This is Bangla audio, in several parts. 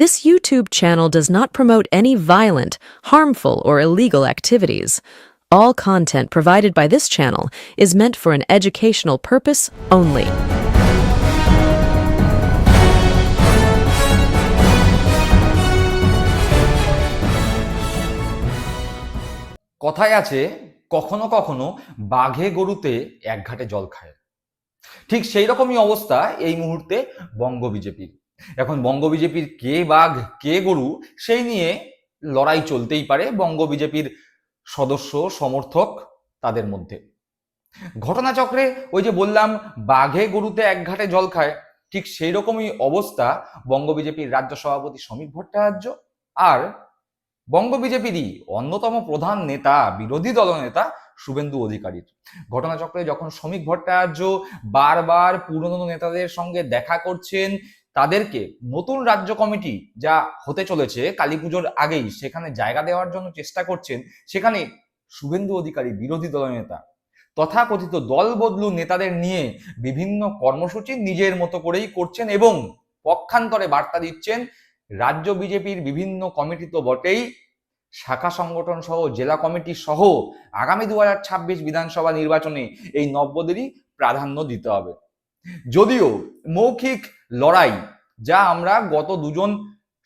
This YouTube channel does not promote any violent, harmful, or illegal activities. All content provided by this channel is meant for an educational purpose only. কথায় আছে কখনো কখনো বাঘে গরুতে এক ঘাটে জল খায় ঠিক সেই রকমই অবস্থা এই মুহূর্তে বঙ্গ বিজেপির এখন বঙ্গ বিজেপির কে বাঘ, কে গরু, সেই নিয়ে লড়াই চলতেই পারে বঙ্গ বিজেপির সদস্য, সমর্থক তাদের মধ্যে। ঘটনাচক্রে ওই যে বললাম, বাঘে গরুতে এক ঘাটে জল খায়, ঠিক সেই রকমই অবস্থা বঙ্গ বিজেপির রাজ্য সভাপতি শ্রমিক ভট্টাচার্য আর বঙ্গ বিজেপিরই অন্যতম প্রধান নেতা, বিরোধী দলনেতা শুভেন্দু অধিকারীর। ঘটনাচক্রে যখন শ্রমিক ভট্টাচার্য বারবার পুরনো নেতাদের সঙ্গে দেখা করছেন তাদেরকে নতুন রাজ্য কমিটি যা হতে চলেছে কালী পুজোর আগেই সেখানে জায়গা দেওয়ার জন্য চেষ্টা করছেন সেখানে শুভেন্দু অধিকারী, বিরোধী দলনেতা তথাকথিত দল বদলু নেতাদের নিয়ে বিভিন্ন কর্মসূচি নিজের মতো করেই করছেন এবং পক্ষান্তরে বার্তা দিচ্ছেন রাজ্য বিজেপির বিভিন্ন কমিটি তো বটেই। শাখা সংগঠন সহ জেলা কমিটি সহ আগামী দু হাজার ছাব্বিশ বিধানসভা নির্বাচনে এই নব্যদেরই প্রাধান্য দিতে হবে। যদিও মৌখিক লড়াই, যা আমরা গত দুজন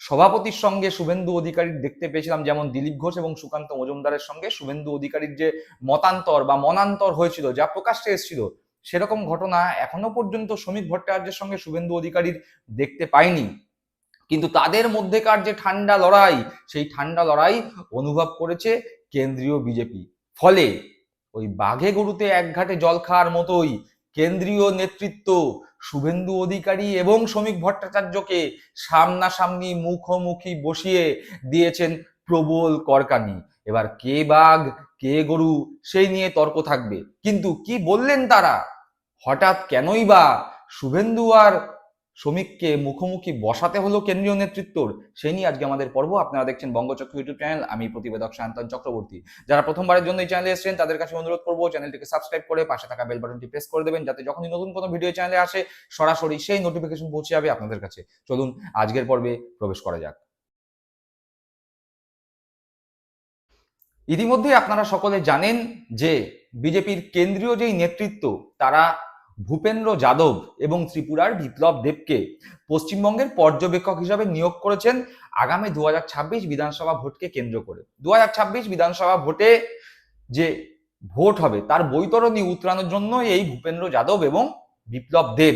সভাপতির সঙ্গে শুভেন্দু অধিকারীর দেখতে পেয়েছিলাম, যেমন দিলীপ ঘোষ এবং সুকান্ত মজুমদারের সঙ্গে শুভেন্দু অধিকারীর যে মতান্তর বা মনান্তর হয়েছিল, যা প্রকাশ্যে এসেছিল, সেরকম ঘটনা এখনও পর্যন্ত শ্রমিক ভট্টাচার্যের সঙ্গে শুভেন্দু অধিকারীর দেখতে পাইনি। কিন্তু তাদের মধ্যেকার যে ঠান্ডা লড়াই, সেই ঠান্ডা লড়াই অনুভব করেছে কেন্দ্রীয় বিজেপি। ফলে ওই বাঘে গরুতে এক ঘাটে জল খাওয়ার মতোই কেন্দ্রীয় নেতৃত্ব শুভেন্দু অধিকারী এবং শ্রমিক ভট্টাচার্যকে সামনাসামনি মুখোমুখি বসিয়ে দিয়েছেন প্রবল করকানি এবার কে বাঘ, কে গরু, সেই নিয়ে তর্ক থাকবে। কিন্তু কি বললেন তারা? হঠাৎ কেনই বা শুভেন্দু আর শ্রমিককে মুখোমুখি বসাতে হলো কেন্দ্রীয় নেতৃত্বর সেই নিয়ে আজকে আমাদের পর্ব। আপনারা দেখছেন বঙ্গচক্র ইউটিউব চ্যানেল। আমি প্রতিবেদক শান্তন চক্রবর্তী। যারা প্রথমবারের জন্য এই চ্যানেলে এসেছেন, তাদের কাছে অনুরোধ করব, চ্যানেলটিকে সাবস্ক্রাইব করে পাশে থাকা বেল বাটনটি প্রেস করে দেবেন, যাতে যখনই নতুন কোনো ভিডিও চ্যানেলে আসে, সরাসরি সেই নোটিফিকেশন পৌঁছে যাবে আপনাদের কাছে। চলুন, আজকের পর্বে প্রবেশ করা যাক। ইতিমধ্যে আপনারা সকলে জানেন যে বিজেপির কেন্দ্রীয় যেই নেতৃত্ব, তারা ভূপেন্দ্র যাদব এবং ত্রিপুরার বিপ্লব দেবকে পশ্চিমবঙ্গের পর্যবেক্ষক হিসাবে নিয়োগ করেছেন আগামী দুহাজার ছাব্বিশ বিধানসভা ভোটকে কেন্দ্র করে। দুহাজার ছাব্বিশ বিধানসভা ভোটে যে ভোট হবে, তার বৈতরণী উতরানোর জন্য এই ভূপেন্দ্র যাদব এবং বিপ্লব দেব,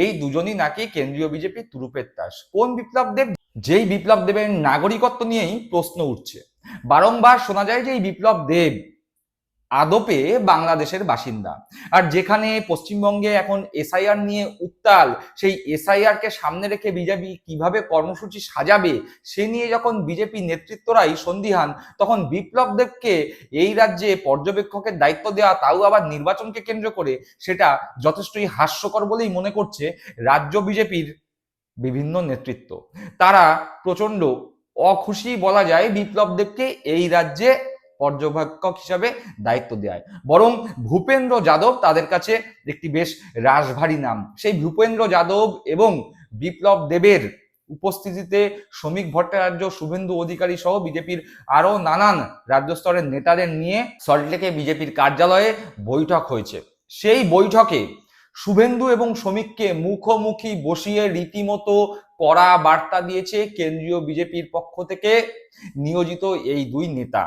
এই দুজনই নাকি কেন্দ্রীয় বিজেপির তুরুপের তাস। কোন বিপ্লব দেব? যেই বিপ্লব দেবের নাগরিকত্ব নিয়েই প্রশ্ন উঠছে। বারংবার শোনা যায় যে এই বিপ্লব দেব আদপে বাংলাদেশের বাসিন্দা। আর যেখানে পশ্চিমবঙ্গে এখন এসআইআর নিয়ে উত্তাল, সেই এসআইআর কে সামনে রেখে বিজেপি কীভাবে কর্মসূচি সাজাবে, সে নিয়ে যখন বিজেপি নেতৃত্বরাই সন্দিহান, তখন বিপ্লব দেবকে এই রাজ্যে পর্যবেক্ষকের দায়িত্ব দেওয়া, তাও আবার নির্বাচনকে কেন্দ্র করে, সেটা যথেষ্টই হাস্যকর বলেই মনে করছে রাজ্য বিজেপির বিভিন্ন নেতৃত্ব। তারা প্রচণ্ড অখুশি বলা যায় বিপ্লব দেবকে এই রাজ্যে পর্যবেক্ষক হিসাবে দায়িত্ব দেয়। বরং ভূপেন্দ্র যাদব তাদের কাছে একটি বেশ রাশভারী নাম। সেই ভূপেন্দ্র যাদব এবং বিপ্লব দেবের উপস্থিতিতে শ্রমিক ভট্টাচার্য, শুভেন্দু অধিকারী সহ বিজেপির আরও নানান রাজ্য স্তরের নেতাদের নিয়ে সল্টলেকে বিজেপির কার্যালয়ে বৈঠক হয়েছে। সেই বৈঠকে শুভেন্দু এবং শ্রমিককে মুখোমুখি বসিয়ে রীতিমতো কড়া বার্তা দিয়েছে কেন্দ্রীয় বিজেপির পক্ষ থেকে নিয়োজিত এই দুই নেতা।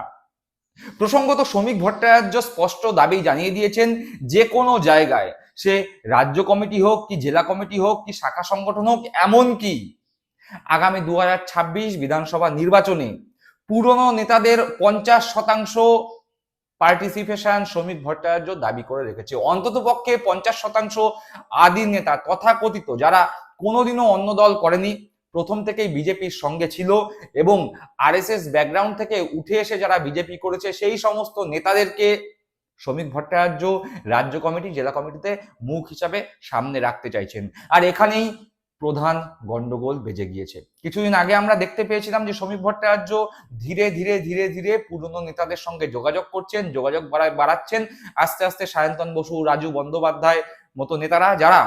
প্রসঙ্গত শ্রমিক ভট্টাচার্য স্পষ্ট দাবি জানিয়ে দিয়েছেন, যে কোনো জায়গায় সে রাজ্য কমিটি হোক কি জেলা কমিটি হোক কি শাখা সংগঠন হোক, এমনকি আগামী দু হাজার ছাব্বিশ বিধানসভা নির্বাচনে পুরনো নেতাদের পঞ্চাশ শতাংশ পার্টিসিপেশন শ্রমিক ভট্টাচার্য দাবি করে রেখেছে। অন্তত পক্ষে পঞ্চাশ শতাংশ আদি নেতা তথাকথিত, যারা কোনোদিনও অন্য দল করেনি প্রথম থেকেই বিজেপির সঙ্গে ছিল এবং আরএসএস ব্যাকগ্রাউন্ড থেকে উঠে এসে যারা বিজেপি করেছে, সেই সমস্ত নেতাদেরকে শ্রমিক ভট্টাচার্য রাজ্য কমিটি, জেলা কমিটিতে মুখ হিসাবে সামনে রাখতে চাইছেন। আর এখানেই প্রধান গন্ডগোল বেজে গিয়েছে। কিছুদিন আগে আমরা দেখতে পেয়েছিলাম যে শ্রমিক ভট্টাচার্য ধীরে ধীরে ধীরে ধীরে পুরনো নেতাদের সঙ্গে যোগাযোগ করছেন, যোগাযোগ বাড়াচ্ছেন। আস্তে আস্তে সায়ন্তন বসু, রাজু বন্দ্যোপাধ্যায় মতো নেতারা, যারা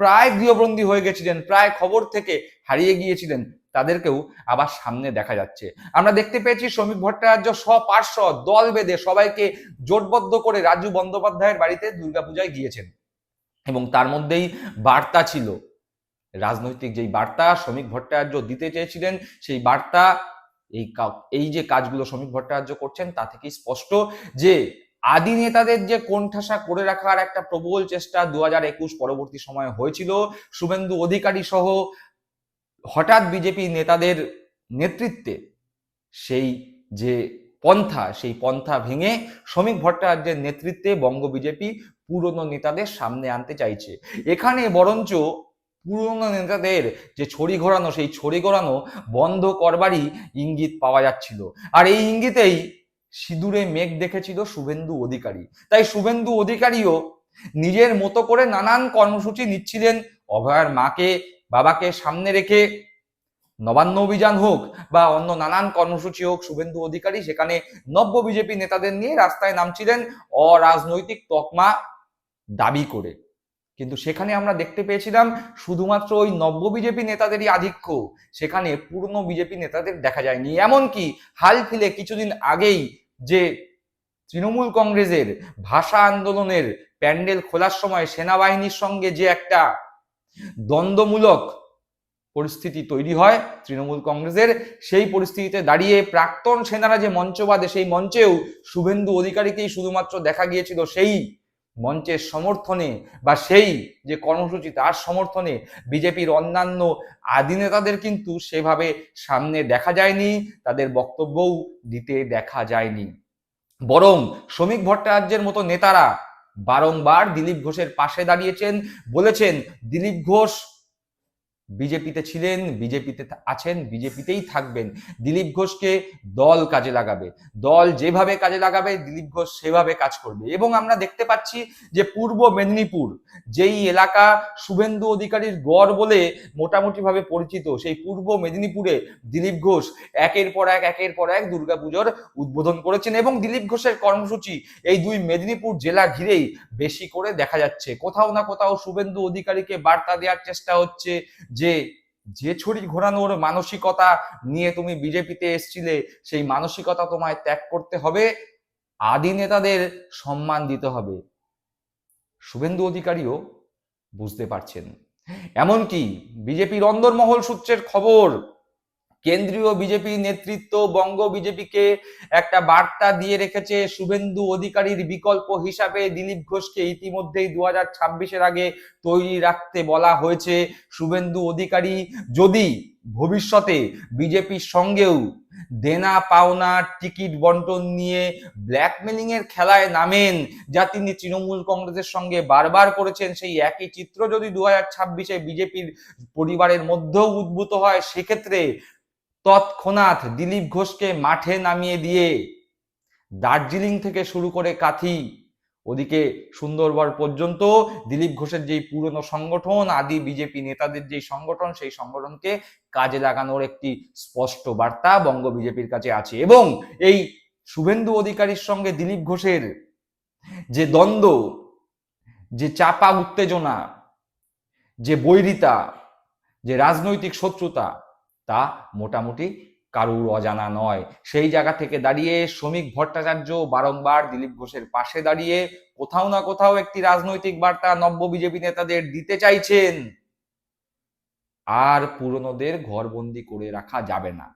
প্রায় গৃহবন্দী হয়ে গেছিলেন, প্রায় খবর থেকে হারিয়ে গিয়েছিলেন, তাদেরকেও আবার সামনে দেখা যাচ্ছে। আমরা দেখতে পেয়েছি শ্রমিক ভট্টাচার্য স্বপার্শ্বদ দল বেঁধে সবাইকে জোটবদ্ধ করে রাজু বন্দ্যোপাধ্যায়ের বাড়িতে দুর্গাপূজায় গিয়েছেন। এবং তার মধ্যেই বার্তা ছিল। রাজনৈতিক যেই বার্তা শ্রমিক ভট্টাচার্য দিতে চেয়েছিলেন, সেই বার্তা এই এই যে কাজগুলো শ্রমিক ভট্টাচার্য করছেন, তা থেকেই স্পষ্ট যে আদি নেতাদের যে কোণঠাসা করে রাখার একটা প্রবল চেষ্টা দু হাজার একুশ পরবর্তী সময়ে হয়েছিল, শুভেন্দু অধিকারী সহ হঠাৎ বিজেপি নেতাদের নেতৃত্বে সেই যে পন্থা, সেই পন্থা ভেঙে শ্রমিক ভট্টাচার্যের নেতৃত্বে বঙ্গ বিজেপি পুরনো নেতাদের সামনে আনতে চাইছে। এখানে বরঞ্চ পুরনো নেতাদের যে ছড়ি ঘোরানো, সেই ছড়ি ঘোরানো বন্ধ করবারই ইঙ্গিত পাওয়া যাচ্ছিল। আর এই ইঙ্গিতেই সিঁদুরে মেঘ দেখেছিল শুভেন্দু অধিকারী। তাই শুভেন্দু অধিকারীও নিজের মতো করে নানান কর্মসূচি নিচ্ছিলেন। অভয়ার মাকে, বাবাকে সামনে রেখে নবান্ন অভিযান হোক বা অন্য নানান কর্মসূচি হোক, শুভেন্দু অধিকারী সেখানে নব্য বিজেপি নেতাদের নিয়ে রাস্তায় নামছিলেন অরাজনৈতিক তকমা দাবি করে। কিন্তু সেখানে আমরা দেখতে পেয়েছিলাম শুধুমাত্র ওই নব্য বিজেপি নেতাদেরই আধিক্য। সেখানে পুরনো বিজেপি নেতাদের দেখা যায়নি। এমনকি হাল ফিলে কিছুদিন আগেই যে তৃণমূল কংগ্রেসের ভাষা আন্দোলনের প্যান্ডেল খোলার সময় সেনাবাহিনীর সঙ্গে যে একটা দ্বন্দ্বমূলক পরিস্থিতি তৈরি হয় তৃণমূল কংগ্রেসের, সেই পরিস্থিতিতে দাঁড়িয়ে প্রাক্তন সেনারা যে মঞ্চ বাঁধে সেই মঞ্চেও শুভেন্দু অধিকারীকেই শুধুমাত্র দেখা গিয়েছিল সেই মঞ্চের সমর্থনে বা সেই যে কর্মসূচি তার সমর্থনে বিজেপির অন্যান্য আদি নেতাদের কিন্তু সেভাবে সামনে দেখা যায়নি, তাদের বক্তব্যও দিতে দেখা যায়নি। বরং শ্রমিক ভট্টাচার্যের মতো নেতারা বারংবার দিলীপ ঘোষের পাশে দাঁড়িয়েছেন, বলেছেন, দিলীপ ঘোষ বিজেপিতে ছিলেন, বিজেপিতে আছেন, বিজেপিতেই থাকবেন। দিলীপ ঘোষকে দল কাজে লাগাবে। দল যেভাবে কাজে লাগাবে, দিলীপ ঘোষ সেভাবে কাজ করবে। এবং আমরা দেখতে পাচ্ছি যে পূর্ব মেদিনীপুর, যেই এলাকা শুভেন্দু অধিকারীর গড় বলে মোটামুটিভাবে পরিচিত, সেই পূর্ব মেদিনীপুরে দিলীপ ঘোষ একের পর এক, একের পর এক দুর্গাপুজোর উদ্বোধন করেছেন এবং দিলীপ ঘোষের কর্মসূচি এই দুই মেদিনীপুর জেলা ঘিরেই বেশি করে দেখা যাচ্ছে। কোথাও না কোথাও শুভেন্দু অধিকারীকে বার্তা দেওয়ার চেষ্টা হচ্ছে যে যে ছড়ি ঘোরানোর মানসিকতা নিয়ে তুমি বিজেপিতে এসছিলে, সেই মানসিকতা তোমায় ত্যাগ করতে হবে, আদি নেতাদের সম্মান দিতে হবে। শুভেন্দু অধিকারীও বুঝতে পারছেন। এমনকি বিজেপির অন্দরমহল সূত্রের খবর কেন্দ্রীয় বিজেপি নেতৃত্ব বঙ্গ বিজেপিকে একটা বার্তা দিয়ে রেখেছে, শুভেন্দু অধিকারীর বিকল্প হিসাবে দিলীপ ঘোষকে ইতিমধ্যেই দু হাজার ছাব্বিশের আগে তৈরি রাখতে বলা হয়েছে। শুভেন্দু অধিকারী যদি ভবিষ্যতে বিজেপির সঙ্গেও দেনা পাওনা টিকিট বন্টন নিয়ে ব্ল্যাকমেলিং এর খেলায় নামেন, যা তিনি তৃণমূল কংগ্রেসের সঙ্গে বারবার করেছেন, সেই একই চিত্র যদি দু হাজার ছাব্বিশে বিজেপির পরিবারের মধ্যেও উদ্ভূত হয়, সেক্ষেত্রে তৎক্ষণাৎ দিলীপ ঘোষকে মাঠে নামিয়ে দিয়ে দার্জিলিং থেকে শুরু করে কাথি ওদিকে সুন্দরবন পর্যন্ত দিলীপ ঘোষের যেই পুরনো সংগঠন, আদি বিজেপি নেতাদের যেই সংগঠন, সেই সংগঠনকে কাজে লাগানোর একটি স্পষ্ট বার্তা বঙ্গ বিজেপির কাছে আছে। এবং এই শুভেন্দু অধিকারীর সঙ্গে দিলীপ ঘোষের যে দ্বন্দ্ব, যে চাপা উত্তেজনা, যে বৈরিতা, যে রাজনৈতিক শত্রুতা তা মোটামুটি কারুর অজানা নয়। সেই জায়গা থেকে দাঁড়িয়ে শ্রমিক ভট্টাচার্য বারংবার দিলীপ ঘোষের পাশে দাঁড়িয়ে কোথাও না কোথাও একটি রাজনৈতিক বার্তা নব্য বিজেপি নেতাদের দিতে চাইছেন। আর পুরনোদের ঘরবন্দি করে রাখা যাবে না।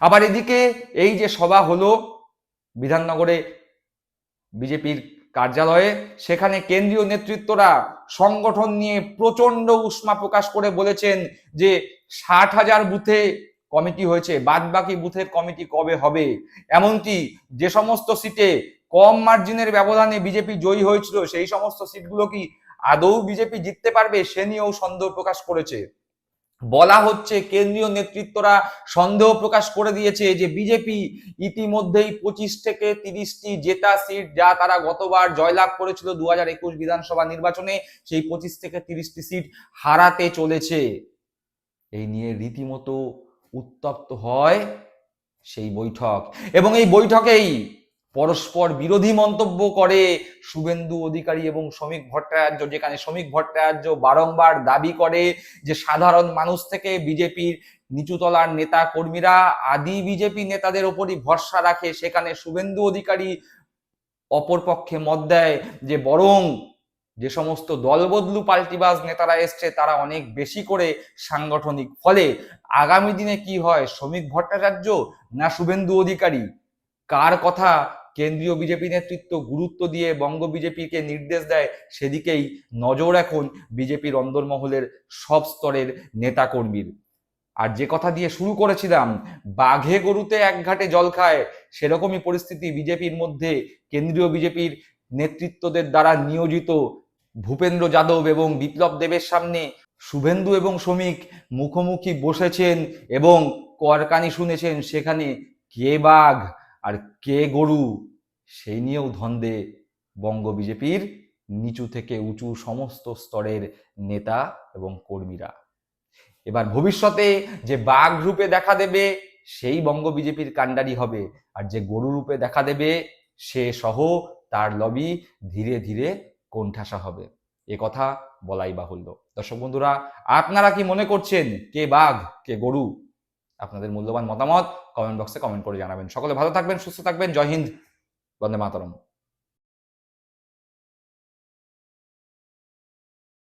আবার এদিকে এই যে সভা হলো বিধাননগরে বিজেপির কার্যালয়ে সেখানে কেন্দ্রীয় নেতৃত্বরা সংগঠন নিয়ে প্রচণ্ড উষ্মা প্রকাশ করে বলেছেন যে ষাট হাজার বুথে কমিটি হয়েছে বাদ বাকি বুথের কমিটি কবে হবে? এমনকি যে সমস্ত সিটে কম মার্জিনের ব্যবধানে বিজেপি জয়ী হয়েছিল, সেই সমস্ত সিটগুলো কি আদৌ বিজেপি জিততে পারবে? সে নিয়েও সন্দেহ প্রকাশ করেছে। বলা হচ্ছে কেন্দ্রীয় নেতৃত্বরা সন্দেহ প্রকাশ করে দিয়েছে যে বিজেপি ইতিমধ্যেই পঁচিশ থেকে তিরিশটি জেতা সিট যা তারা গতবার জয়লাভ করেছিল দু হাজার একুশ বিধানসভা নির্বাচনে, সেই পঁচিশ থেকে তিরিশটি সিট হারাতে চলেছে। এই নিয়ে রীতিমতো উত্তপ্ত হয় সেই বৈঠক। এবং এই বৈঠকেই পরস্পর বিরোধী মন্তব্য করে শুভেন্দু অধিকারী এবং শ্রমিক ভট্টাচার্য, যেখানে শ্রমিক ভট্টাচার্য বারংবার দাবি করে যে সাধারণ মানুষ থেকে বিজেপির নিচুতলার নেতা কর্মীরা আদি বিজেপি নেতাদের ওপরই ভরসা রাখে। সেখানে শুভেন্দু অধিকারী অপরপক্ষে মত দেয় যে বরং যে সমস্ত দলবদলু পাল্টিবাজ নেতারা এসছে, তারা অনেক বেশি করে সাংগঠনিক। ফলে আগামী দিনে কি হয়? শ্রমিক ভট্টাচার্য না শুভেন্দু অধিকারী? কার কথা কেন্দ্রীয় বিজেপি নেতৃত্ব গুরুত্ব দিয়ে বঙ্গ বিজেপিকে নির্দেশ দেয়, সেদিকেই নজর এখন বিজেপির অন্দরমহলের সব স্তরের নেতাকর্মীর। আর যে কথা দিয়ে শুরু করেছিলাম, বাঘে গরুতে এক ঘাটে জল খায়, সেরকমই পরিস্থিতি বিজেপির মধ্যে কেন্দ্রীয় বিজেপির নেতৃত্বদের দ্বারা নিয়োজিত ভূপেন্দ্র যাদব এবং বিপ্লব দেবের সামনে শুভেন্দু এবং শ্রমিক মুখোমুখি বসেছেন এবং করকানি শুনেছেন, সেখানে কে বাঘ আর কে গরু? সেই নিয়েও ধন্দে বঙ্গ বিজেপির নিচু থেকে উঁচু সমস্ত স্তরের নেতা এবং কর্মীরা। এবার ভবিষ্যতে যে বাঘ রূপে দেখা দেবে, সেই বঙ্গ বিজেপির কাণ্ডারি হবে। আর যে গরু রূপে দেখা দেবে, সে সহ তার লবি ধীরে ধীরে কোণঠাসা হবে। এ কথা বলাই বাহুল্য। দর্শক বন্ধুরা, আপনারা কি মনে করছেন কে বাঘ, কে গরু? আপনাদের মূল্যবান মতামত কমেন্ট বক্সে কমেন্ট করে জানাবেন। সকলে ভালো থাকবেন, সুস্থ থাকবেন। জয় হিন্দ। வந்த மாத்திரம்